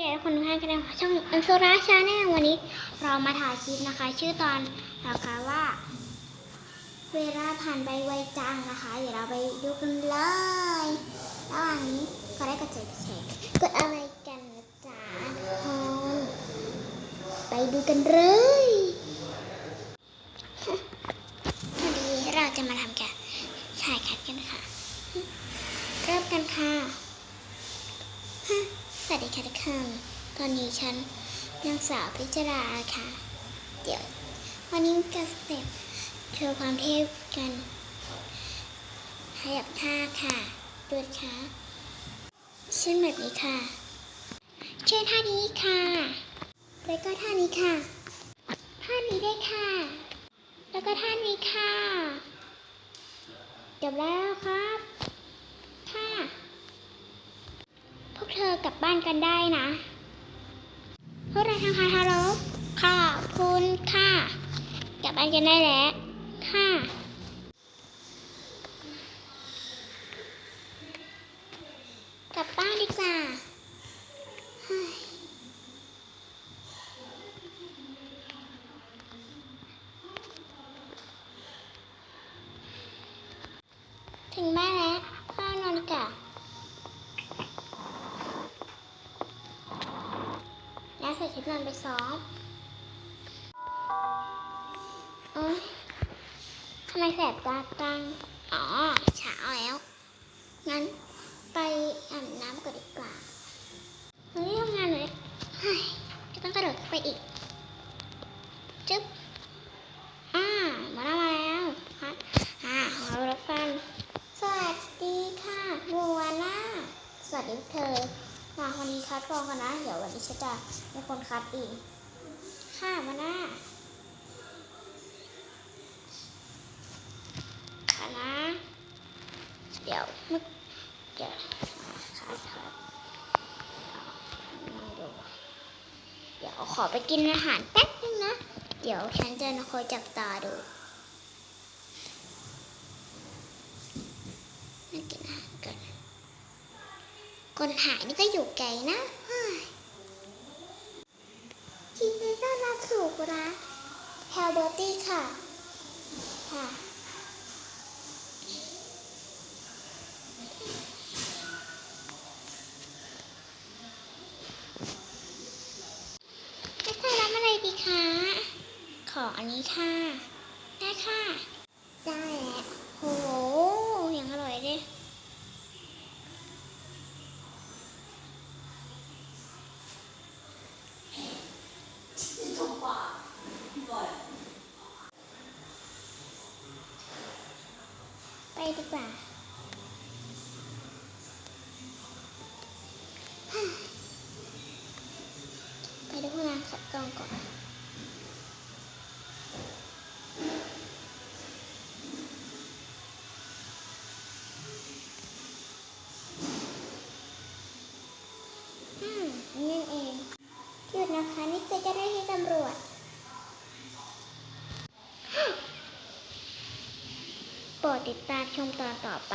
เดี๋ยวคนทุกท่านกันนะคะช่องอันโซราชาแนลวันนี้เรามาถ่ายคลิปนะคะ ชื่อตอนนะคะว่า เวลาผ่านไปไวจังนะคะ เดี๋ยวเราไปดูกันเลยระหว่างนี้ก็ได้กระจายแชร์กดอะไรกันนะจ๊ะทุกคนไปดูกันเลยวันนี้เราจะมาทำกันถ่ายคัดกันค่ะ เริ่มกันค่ะ สวัสดีค่ะทุกคนตอนนี้ฉันนางสาวพิจาราค่ะ เดี๋ยว วันนี้จะสเต็ปโชว์ความเทพกันขยับท่าค่ะดูค่ะเช่นแบบนี้ค่ะ เช่นท่านี้ค่ะ แล้วก็ท่านี้ค่ะ ท่านี้ได้ค่ะ แล้วก็ท่านี้ค่ะจบแล้วครับค่ะ ลับบ้านกันได้นะพวกเราทางคาทารบขอบคุณค่ะกลับบ้านกันได้แล้วค่ะกลับบ้านดีกว่าถึงบ้านแล้วพ่อนอนกับ แล้วใส่ชุด นอนไปซ้อมเอ้ยทำไมแสบตาจัง อ๋อเช้าแล้ว งั้นไปอาบน้ำก่อนดีกว่าวันนี้ทำงานเลยเฮ้ยจะต้องกระโดดไปอีก จึ๊บ อ่า มาแล้วมาแล้วค่ะอ่ามารับกัน สวัสดีค่ะบัวน่าสวัสดีเธอ มาวันนี้คัด กันนะ เดี๋ยววันนี้ฉันจะเป็นคนคัดเองค่ะมาหน้าค่ะนะ เดี๋ยวมึกเดี๋ยวคัดคัดเอาดูเดี๋ยวขอไปกินอาหารแป๊บนึงนะ เดี๋ยวฉันจะคอยจับตาดูมากินอาหารก่อนคนหายนี่ก็อยู่ไกลนะ ยยินดีต้อนรับสู่ร้านแฮลเบอร์ตี้ค่ะ ค่ะ จะใส่รับอะไรดีคะ ขออันนี้ค่ะ ได้ค่ะ ได้แล้วโหยังอร่อยเลย ดีกว่าไปดูห้องน้ำขัดกล้องก่อนอืมนี่เองหยุดนะคะ นี่คือเจ้าหน้าที่ตำรวจ โปรด ติดตามชมตอนต่อไป